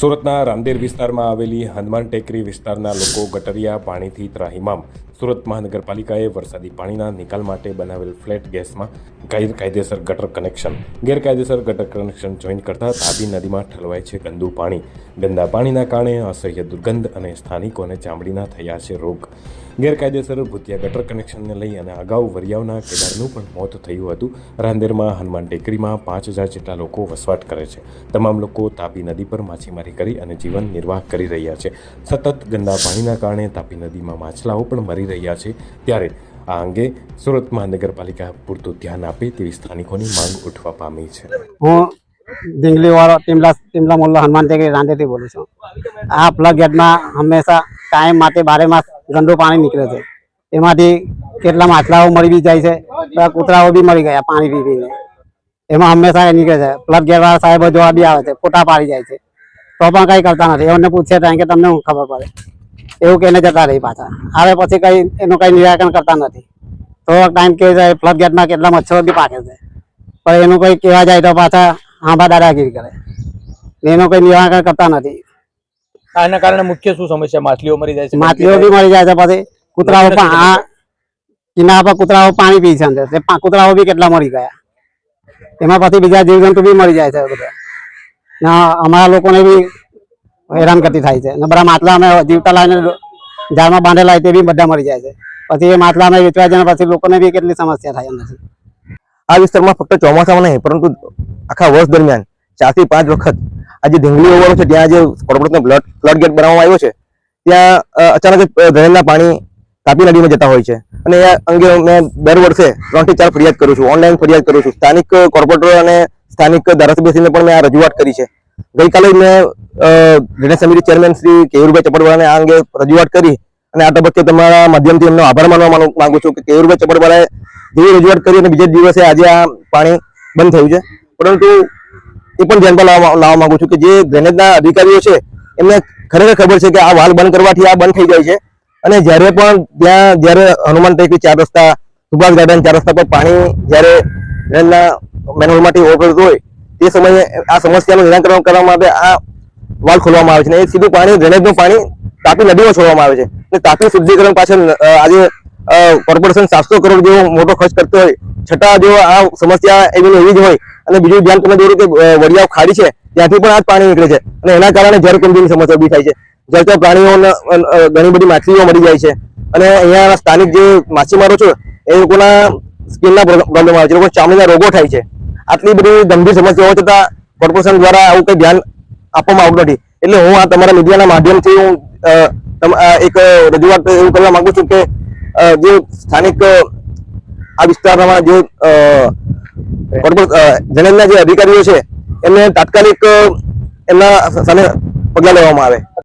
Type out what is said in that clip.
સુરતના રાંદેર વિસ્તારમાં આવેલી હનુમાન ટેકરી વિસ્તારના લોકો ગટરિયા પાણીથી ત્રાહિમામ. સુરત મહાનગરપાલિકાએ વરસાદી પાણીના નિકાલ માટે બનાવેલ ફ્લેટ ગેસમાં ગેરકાયદેસર ગટર કનેક્શન, ગેરકાયદેસર ગટર કનેક્શન જોઈન કરતા તાપી નદીમાં ઠલવાય છે ગંદુ પાણી. ગંદા પાણીના કારણે અસહ્ય દુર્ગંધ અને સ્થાનિકોને ચામડીના થયા છે રોગ. ગેરકાયદેસર ભૂતિયા ગટર કનેક્શનને લઈ અને અગાઉ વરિયાવના કેદારનું પણ મોત થયું હતું. રાંદેરમાં હનુમાન ટેકરીમાં પાંચ હજાર જેટલા લોકો વસવાટ કરે છે. તમામ લોકો તાપી નદી પર માછીમારી કરી અને જીવન નિર્વાહ કરી રહ્યા છે. સતત ગંદા પાણીના કારણે તાપી નદીમાં માછલાઓ પણ મરી રહ્યા છે. ત્યારે આ અંગે સુરત મહાનગરપાલિકા પૂરતું ધ્યાન આપે તેવી સ્થાનિકોની માંગ ઉઠવા પામી છે. હું દિંગલીવાળો ટીમલા ટીમલા મોલ્લો હનુમાન ટેકરી રાંધેથી બોલું છું. આ પ્લગ ગેટમાં હંમેશા કાયમ માટે બારે માસ ગંદુ પાણી નીકળે છે. એમાંથી કેટલા માછલાઓ મરી બી જાય છે કૂતરાઓ બી મરી ગયા પાણી પી પીને. એમાં હંમેશા નીકળે છે. પ્લગ ગેટવાળા સાહેબો જોવા બી આવે છે, ફોટા પાડી જાય છે. તો પણ કઈ કરતા નથી. એમને પૂછે ત્યાં કે તમને હું ખબર પડે? એવું કહીને જતા રહી પાછા. આવે પછી કઈ એનું કઈ નિરાકરણ કરતા નથી. થોડોક ટાઈમ કે જાય ફ્લડ ગેટમાં કેટલા મચ્છરો બી પાકે છે. પણ એનું કઈ કહેવા જાય તો પાછા આંબા દાદાગીરી કરે. એનું કઈ નિરાકરણ કરતા નથી. આના કારણે મુખ્ય શું સમસ્યા? માછલીઓ મરી જાય છે માછલીઓ બી મરી જાય છે પછી કૂતરાઓ પણ આ કિનારા પર કૂતરાઓ પાણી પી છે અંદર. કૂતરાઓ બી કેટલા મરી ગયા. એમાં પછી બીજા જીવજંતુ બી મરી જાય છે બધા. ને અમારા લોકોને બી હેરાન કરતી થાય છે. ને બધા માટલા અમે જીવતા લાવીને ઝાડમાં બાંધેલા હોય તે બી બધા મરી જાય છે. પછી એ માટલા અમે વેચવા જાય પછી લોકોને બી કેટલી સમસ્યા થાય નથી આ વિસ્તારમાં ફક્ત ચોમાસામાં નહીં, પરંતુ આખા વર્ષ દરમિયાન ચારથી પાંચ વખત આ જે ધીંગલી ઓવરો છે, ત્યાં જે કોર્પોરેટનો બ્લડ ફ્લડ ગેટ બનાવવામાં આવ્યો છે, ત્યાં અચાનક જ ડ્રેનેજના પાણી તાપી નદીમાં જતા હોય છે. અને એ અંગે મેં દર વર્ષે ત્રણથી ચાર ફરિયાદ કરું છું, ઓનલાઈન ફરિયાદ કરું છું. સ્થાનિક કોર્પોરેટરો અને સ્થાનિક ધારાસભ્યશ્રીને પણ મેં આ રજૂઆત કરી છે. ગઈકાલે મેં અ, સમિતિ ચેરમેન શ્રી કેયુરભાઈ ચપડવાળાને આ અંગે રજૂઆત કરી અને આ તબક્કે તમારા માધ્યમથી એમનો આભાર માનવા માંગુ- છું કે કેયુરભાઈ ચપડવાળાએ જેવી રજૂઆત કરી અને બીજે દિવસે આજે આ પાણી બંધ થયું છે. પરંતુ એ પણ ધ્યાનમાં લાવવા માંગુ છું કે જે ડ્રેનેજના અધિકારીઓ છે એમને ખરેખર ખબર છે કે આ વાલ બંધ કરવાથી આ બંધ થઈ જાય છે. અને જ્યારે પણ ત્યાં જ્યારે હનુમાન ટેકરી ચાર રસ્તા સુભાષ ગાર્ડન ચાર રસ્તા પર પાણી જ્યારે ડ્રેનના મેનહોલમાંથી ઓવરફ્લો હોય, તે સમયે આ સમસ્યાનું નિરાકરણ કરવા માટે આ વાલ ખોલવામાં આવે છે અને સીધું પાણી, ડ્રેનેજનું પાણી તાપી નદીમાં છોડવામાં આવે છે. અને તાપી શુદ્ધિકરણ પાછળ આજે કોર્પોરેશન સાતસો કરોડ જેવો મોટો ખર્ચ કરતો હોય, છતાં જો આ સમસ્યા એવી એવી જ હોય, અને બીજું ધ્યાન તમે દોરો કે વડિયાવ ખાડી છે, ત્યાંથી પણ આ પાણી નીકળે છે, અને એના કારણે જળ કુંભીની સમસ્યા ઊભી થાય છે. જળચર પ્રાણીઓને ઘણી બધી માછલીઓ મળી જાય છે. અને અહીંયા સ્થાનિક જે માછીમારો છે, એ લોકોના સ્કિનના પ્રોબ્લેમ આવે છે. લોકો ચામડીના રોગો થાય છે. આટલી બધી ગંભીર સમસ્યા હોવા છતાં કોર્પોરેશન દ્વારા આવું કંઈ ધ્યાન આપવામાં આવતું નથી. એટલે હું આ તમારા મીડિયાના માધ્યમથી હું એક રજૂઆત એવું કરવા માંગુ છું કે જે સ્થાનિક આ વિસ્તારમાં જે જનરલના જે અધિકારીઓ છે, એમને તાત્કાલિક એમના સામે પગલાં લેવામાં આવે.